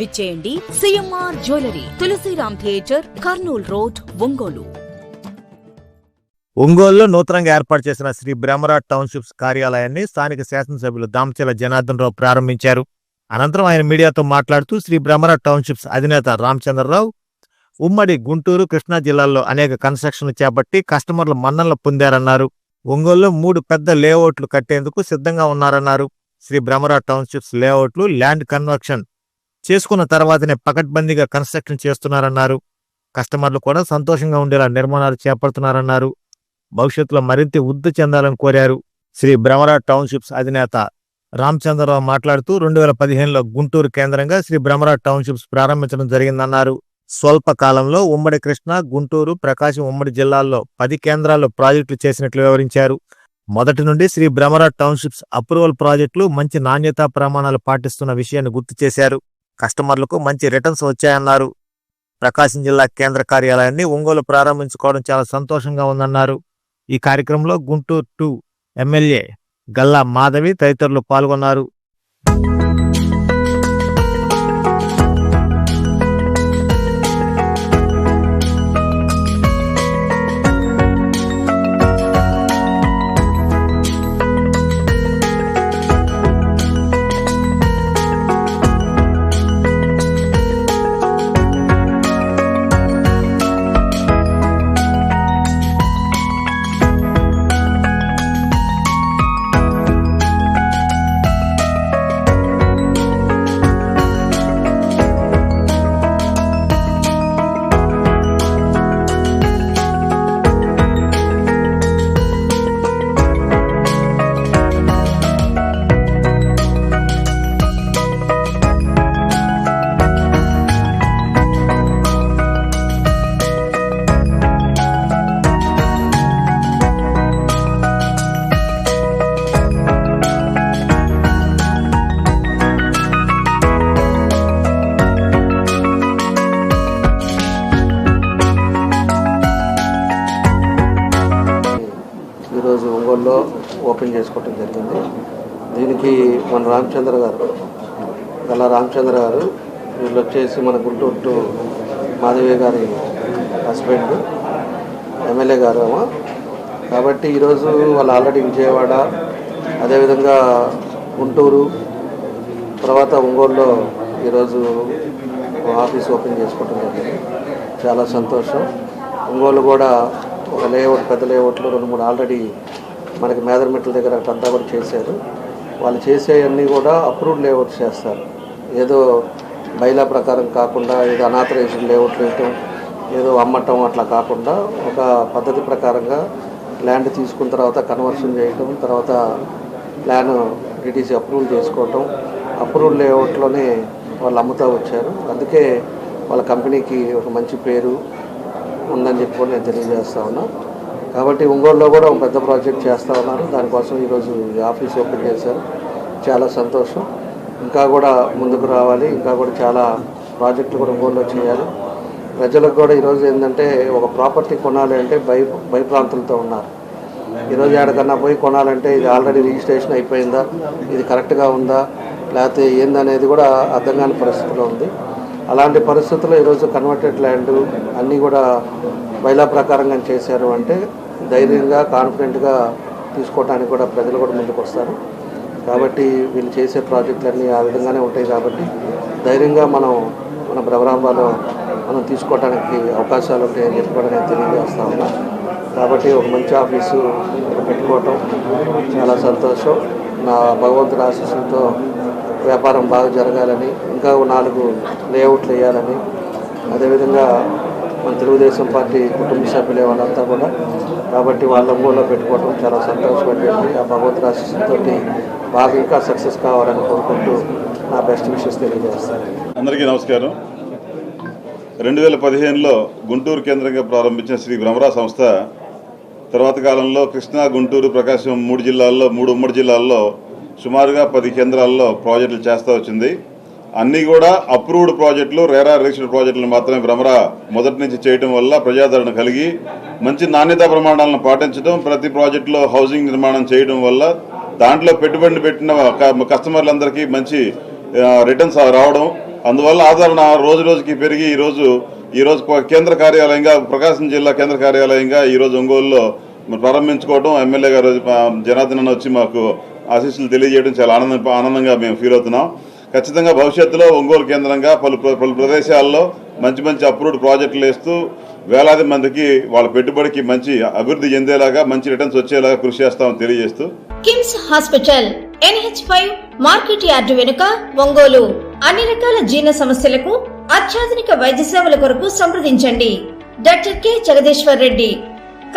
విచ్చేయండి CMR jewellery Tulasiram theatre Kurnool road Ongole. ఒంగోలులో నూతనంగా ఏర్పాటు చేసిన శ్రీ బ్రహ్మరాజ్ టౌన్షిప్స్ కార్యాలయాన్ని స్థానిక శాసనసభ్యులు దామచల జనార్దన్ రావు ప్రారంభించారు. అనంతరం ఆయన మీడియాతో మాట్లాడుతూ శ్రీ బ్రహ్మరాజ్ టౌన్షిప్స్ అధినేత రామచంద్రరావు ఉమ్మడి గుంటూరు కృష్ణా జిల్లాల్లో అనేక కన్స్ట్రక్షన్లు చేపట్టి కస్టమర్ల మన్ననలు పొందారన్నారు. ఒంగోలులో మూడు పెద్ద లేఅవుట్లు కట్టేందుకు సిద్ధంగా ఉన్నారన్నారు. శ్రీ బ్రహ్మరాజ్ టౌన్షిప్స్ లేఅవుట్లు ల్యాండ్ కన్వర్షన్ చేసుకున్న తర్వాతనే పకడ్బందీగా కన్స్ట్రక్షన్ చేస్తున్నారన్నారు. కస్టమర్లు కూడా సంతోషంగా ఉండేలా నిర్మాణాలు చేపడుతున్నారన్నారు. భవిష్యత్తులో మరింత వృద్ధి చెందాలని కోరారు. శ్రీ భ్రమరాజ్ టౌన్షిప్స్ అధినేత రామచంద్రరావు మాట్లాడుతూ రెండు వేల పదిహేనులో గుంటూరు కేంద్రంగా శ్రీ భ్రమరాజ్ టౌన్షిప్స్ ప్రారంభించడం జరిగిందన్నారు. స్వల్ప కాలంలో ఉమ్మడి కృష్ణ గుంటూరు ప్రకాశం ఉమ్మడి జిల్లాల్లో పది కేంద్రాల్లో ప్రాజెక్టులు చేసినట్లు వివరించారు. మొదటి నుండి శ్రీ భ్రమరాజ్ టౌన్షిప్స్ అప్రూవల్ ప్రాజెక్టులు మంచి నాణ్యతా ప్రమాణాలు పాటిస్తున్న విషయాన్ని గుర్తు చేశారు. కస్టమర్లకు మంచి రిటర్న్స్ వచ్చాయన్నారు. ప్రకాశం జిల్లా కేంద్ర కార్యాలయాన్ని ఒంగోలు ప్రారంభించుకోవడం చాలా సంతోషంగా ఉందన్నారు. ఈ కార్యక్రమంలో గుంటూరు టూ ఎమ్మెల్యే గల్లా మాధవి తదితరులు పాల్గొన్నారు. ఓపెన్ చేసుకోవటం జరిగింది. దీనికి మన రామచంద్ర గారు గల రామచంద్ర గారు వీళ్ళు వచ్చేసి మన గుంటూరు టు మాధవి గారి హస్బెండ్ ఎమ్మెల్యే గారు కాబట్టి ఈరోజు వాళ్ళు ఆల్రెడీ విజయవాడ అదేవిధంగా గుంటూరు తర్వాత ఒంగోలులో ఈరోజు ఆఫీస్ ఓపెన్ చేసుకోవటం జరిగింది. చాలా సంతోషం. ఒంగోలు కూడా ఒక లేఅవుట్ పెద్ద లేఅవుట్లో రెండు మూడు ఆల్రెడీ మనకి మేదరమెట్ల దగ్గర అంతా కూడా చేశారు. వాళ్ళు చేసేవన్నీ కూడా అప్రూవ్డ్ లేఅవుట్స్ చేస్తారు. ఏదో బైలా ప్రకారం కాకుండా ఏదో అనాథరైజ్డ్ లేఅవుట్లు వేయటం ఏదో అమ్మటం అట్లా కాకుండా ఒక పద్ధతి ప్రకారంగా ల్యాండ్ తీసుకున్న తర్వాత కన్వర్షన్ చేయటం తర్వాత ప్లాన్ డిటీసీ అప్రూవల్ చేసుకోవటం అప్రూవల్ లేఅవుట్లోనే వాళ్ళు అమ్ముతూ వచ్చారు. అందుకే వాళ్ళ కంపెనీకి ఒక మంచి పేరు ఉందని చెప్పి నేను తెలియజేస్తా ఉన్నా. కాబట్టి ఒంగోలులో కూడా ఒక పెద్ద ప్రాజెక్ట్ చేస్తూ ఉన్నారు. దానికోసం ఈరోజు ఈ ఆఫీస్ ఓపెన్ చేశారు. చాలా సంతోషం. ఇంకా కూడా ముందుకు రావాలి. ఇంకా కూడా చాలా ప్రాజెక్టులు కూడా ఒంగోలులో చేయాలి. ప్రజలకు కూడా ఈరోజు ఏంటంటే ఒక ప్రాపర్టీ కొనాలి అంటే భయ భయప్రాంతులతో ఉన్నారు. ఈరోజు ఎక్కడికన్నా పోయి కొనాలంటే ఇది ఆల్రెడీ రిజిస్ట్రేషన్ అయిపోయిందా? ఇది కరెక్ట్గా ఉందా? లేకపోతే ఏందనేది కూడా అర్థం కాని పరిస్థితిలో ఉంది. అలాంటి పరిస్థితుల్లో ఈరోజు కన్వర్టెడ్ ల్యాండ్ అన్నీ కూడా బైలా ప్రకారంగా చేశారు అంటే ధైర్యంగా కాన్ఫిడెంట్గా తీసుకోవడానికి కూడా ప్రజలు కూడా ముందుకు వస్తారు. కాబట్టి వీళ్ళు చేసే ప్రాజెక్టులన్నీ ఆ విధంగానే ఉంటాయి కాబట్టి ధైర్యంగా మనం మన భ్రమరాంబాలో మనం తీసుకోవడానికి అవకాశాలు ఉంటాయని చెప్పి కూడా నేను తెలియజేస్తా ఉన్నా. కాబట్టి ఒక మంచి ఆఫీసు పెట్టుకోవటం చాలా సంతోషం. నా భగవంతుడి ఆశీస్సులతో వ్యాపారం బాగా జరగాలని ఇంకా నాలుగు లేఅవుట్లు వేయాలని. అదేవిధంగా మన తెలుగుదేశం పార్టీ కుటుంబ సభ్యులే వాళ్ళంతా కూడా. కాబట్టి వాళ్ళ మూలలో పెట్టుకోవడం చాలా సంతోషపడేది ఆ భగవంతుడి ఆశీస్సులతో బాగా ఇంకా సక్సెస్ కావాలని కోరుకుంటూ నా బెస్ట్ విషెస్ తెలియజేస్తాను. అందరికీ నమస్కారం. రెండు వేల పదిహేనులో గుంటూరు కేంద్రంగా ప్రారంభించిన శ్రీ భ్రమరా సంస్థ తర్వాత కాలంలో కృష్ణా గుంటూరు ప్రకాశం మూడు జిల్లాల్లో మూడు ఉమ్మడి జిల్లాల్లో సుమారుగా పది కేంద్రాల్లో ప్రాజెక్టులు చేస్తూ వచ్చింది. అన్నీ కూడా అప్రూవ్డ్ ప్రాజెక్టులు రేరా రిజిస్టర్డ్ ప్రాజెక్టులు మాత్రమే భ్రమరా మొదటి నుంచి చేయడం వల్ల ప్రజాదరణ కలిగి మంచి నాణ్యతా ప్రమాణాలను పాటించడం ప్రతి ప్రాజెక్టులో హౌసింగ్ నిర్మాణం చేయడం వల్ల దాంట్లో పెట్టుబడి పెట్టిన కస్టమర్లందరికీ మంచి రిటర్న్స్ రావడం. అందువల్ల ఆదరణ రోజు రోజుకి పెరిగి ఈరోజు ఈరోజు కేంద్ర కార్యాలయంగా ప్రకాశం జిల్లా కేంద్ర కార్యాలయంగా ఈరోజు ఒంగోలులో ప్రారంభించుకోవడం ఎమ్మెల్యే గారు ఆ, జనార్దన్ వచ్చి మాకు ఆశీస్సులు తెలియజేయడం చాలా ఆనందం ఆనందంగా మేము ఫీల్ అవుతున్నాం. ఖచ్చితంగా భవిష్యత్తులో ఒంగోలు కేంద్రంగా పలు పలు ప్రదేశాల్లో మంచి మంచి అప్రూవ్డ్ ప్రాజెక్టులు వేస్తూ వేలాది మందికి వాళ్ళ పెట్టుబడికి మంచి అభివృద్ధి చెందేలాగా మంచి రిటర్న్స్ వచ్చేలాగా కృషి చేస్తామని తెలియజేస్తూ. KIMS hospital NH five market yard వెనుక ఒంగోలు. అన్ని రకాల జీర్ణ సమస్యలకు అత్యాధునిక వైద్య సేవల కొరకు సంప్రదించండి. Doctor K. Jagadeeswar Reddy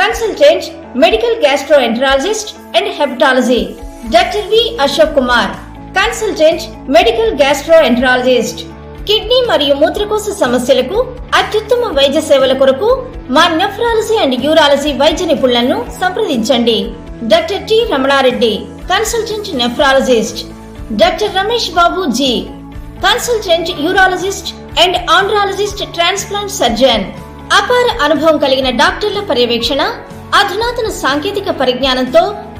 consultant medical gastroenterologist and hepatology. Doctor V Ashok Kumar consultant medical gastroenterologist kidney మరియు మూత్రకోశ సమస్యలకు అత్యుత్తమ వైద్య సేవల కొరకు మా నెఫ్రాలజీ అండ్ యూరాలజీ వైద్య నిపుణులను సంప్రదించండి. Doctor T Ramana Reddy consultant nephrologist doctor Ramesh Babu G consultant urologist and andrologist transplant surgeon అపార అనుభవం కలిగిన డాక్టర్ల పర్యవేక్షణ అధునాతన సాంకేతిక పరిజ్ఞానంతో